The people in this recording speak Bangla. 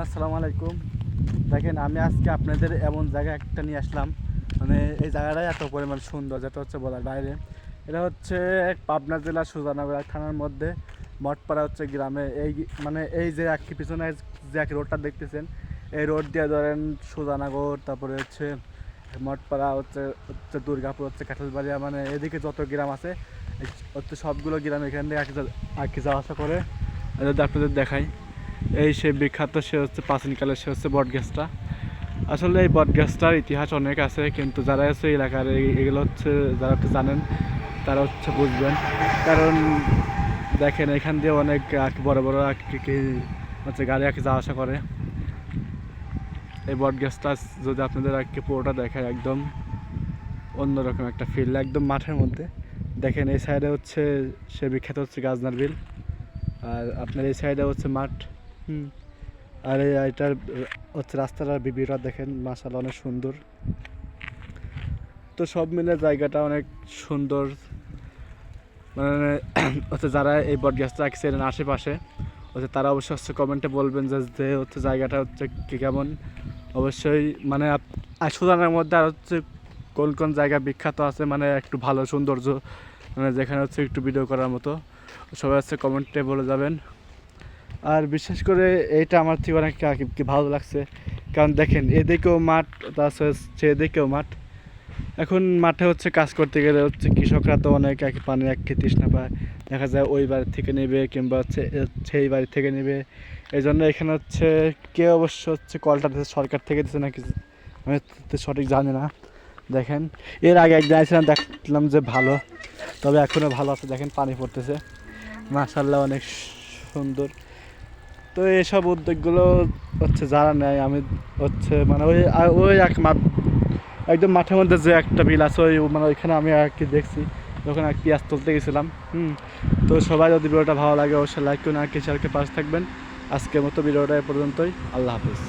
আসসালামু আলাইকুম। দেখেন, আমি আজকে আপনাদের এমন জায়গা একটা নিয়ে আসলাম। মানে এই জায়গাটাই এত পরিমাণ সুন্দর, যেটা হচ্ছে বলার বাইরে। এটা হচ্ছে পাবনা জেলার সুজানগর থানার মধ্যে। মঠপাড়া হচ্ছে গ্রামে। এই মানে এই যে এক পিছনে যে এক রোডটা দেখতেছেন, এই রোড দিয়ে ধরেন সুজানগর তারপরে হচ্ছে মঠপাড়া, হচ্ছে হচ্ছে দুর্গাপুর, হচ্ছে কাঁঠালবাড়িয়া মানে এদিকে যত গ্রাম আছে হচ্ছে সবগুলো গ্রাম এখান থেকে আর কি যাওয়া আসা করে। যদি আপনাদের দেখাই। এই সে বিখ্যাত, সে হচ্ছে প্রাচীনকালের সে হচ্ছে বটগাছটা। আসলে এই বটগাছটার ইতিহাস অনেক আছে, কিন্তু যারা আছে এলাকার এগুলো হচ্ছে, যারা একটু জানেন, তারা হচ্ছে বুঝবেন। কারণ দেখেন, এখান দিয়ে অনেক বড় বড় হচ্ছে গাড়ি আর যাওয়া আসা করে। এই বটগাছটা যদি আপনাদের আর পুরোটা দেখায়, একদম অন্যরকম একটা ফিল একদম মাঠের মধ্যে। দেখেন, এই সাইডে হচ্ছে সে বিখ্যাত হচ্ছে গাজনার বিল, আর আপনার এই সাইডে হচ্ছে মাঠ। আর এটার হচ্ছে রাস্তাটার বিবিরা দেখেন মাসাল অনেক সুন্দর। তো সব মিলে জায়গাটা অনেক সুন্দর। মানে হচ্ছে যারা এই বট গাছটা রাখছেন আশেপাশে, হচ্ছে তারা অবশ্যই হচ্ছে কমেন্টে বলবেন যে হচ্ছে জায়গাটা হচ্ছে কী কেমন। অবশ্যই মানে সুদানের মধ্যে আর হচ্ছে কোন কোন জায়গা বিখ্যাত আছে মানে একটু ভালো সৌন্দর্য মানে যেখানে হচ্ছে একটু ভিডিও করার মতো। সবাই হচ্ছে কমেন্টে বলে যাবেন। আর বিশেষ করে এটা আমার থেকে অনেক ভালো লাগছে। কারণ দেখেন, এদিকেও মাঠ তাছাড়া এদিকেও মাঠ। এখন মাঠে হচ্ছে কাজ করতে গেলে হচ্ছে কৃষকরা তো অনেক এক পানির এক তৃষ্ণা পায়। দেখা যায় ওই বাড়ি থেকে নেবে কিংবা হচ্ছে সেই বাড়ি থেকে নেবে। এই জন্য এখানে হচ্ছে কে অবশ্য হচ্ছে কলটা দিচ্ছে সরকার থেকে দিচ্ছে নাকি আমি তো সঠিক জানি না। দেখেন, এর আগে একদিন আসছিলাম দেখলাম যে ভালো। তবে এখনও ভালো আছে, দেখেন পানি পড়তেছে। মাশাল্লাহ অনেক সুন্দর। তো এইসব উদ্যোগগুলো হচ্ছে যারা নেয়, আমি হচ্ছে মানে ওই ওই এক মাঠ, একদম মাঠের মধ্যে যে একটা বিল আছে, ওই মানে ওইখানে আমি আর কি দেখছি, যখন আর পেঁয়াজ তুলতে গেছিলাম, হুম, তো সবাই যদি ভিডিওটা ভালো লাগে, অবশ্যই লাইক করুন আর কি শেয়ারকে পাশে থাকবেন। আজকের মতো ভিডিওটা এ পর্যন্তই, আল্লাহ হাফিজ।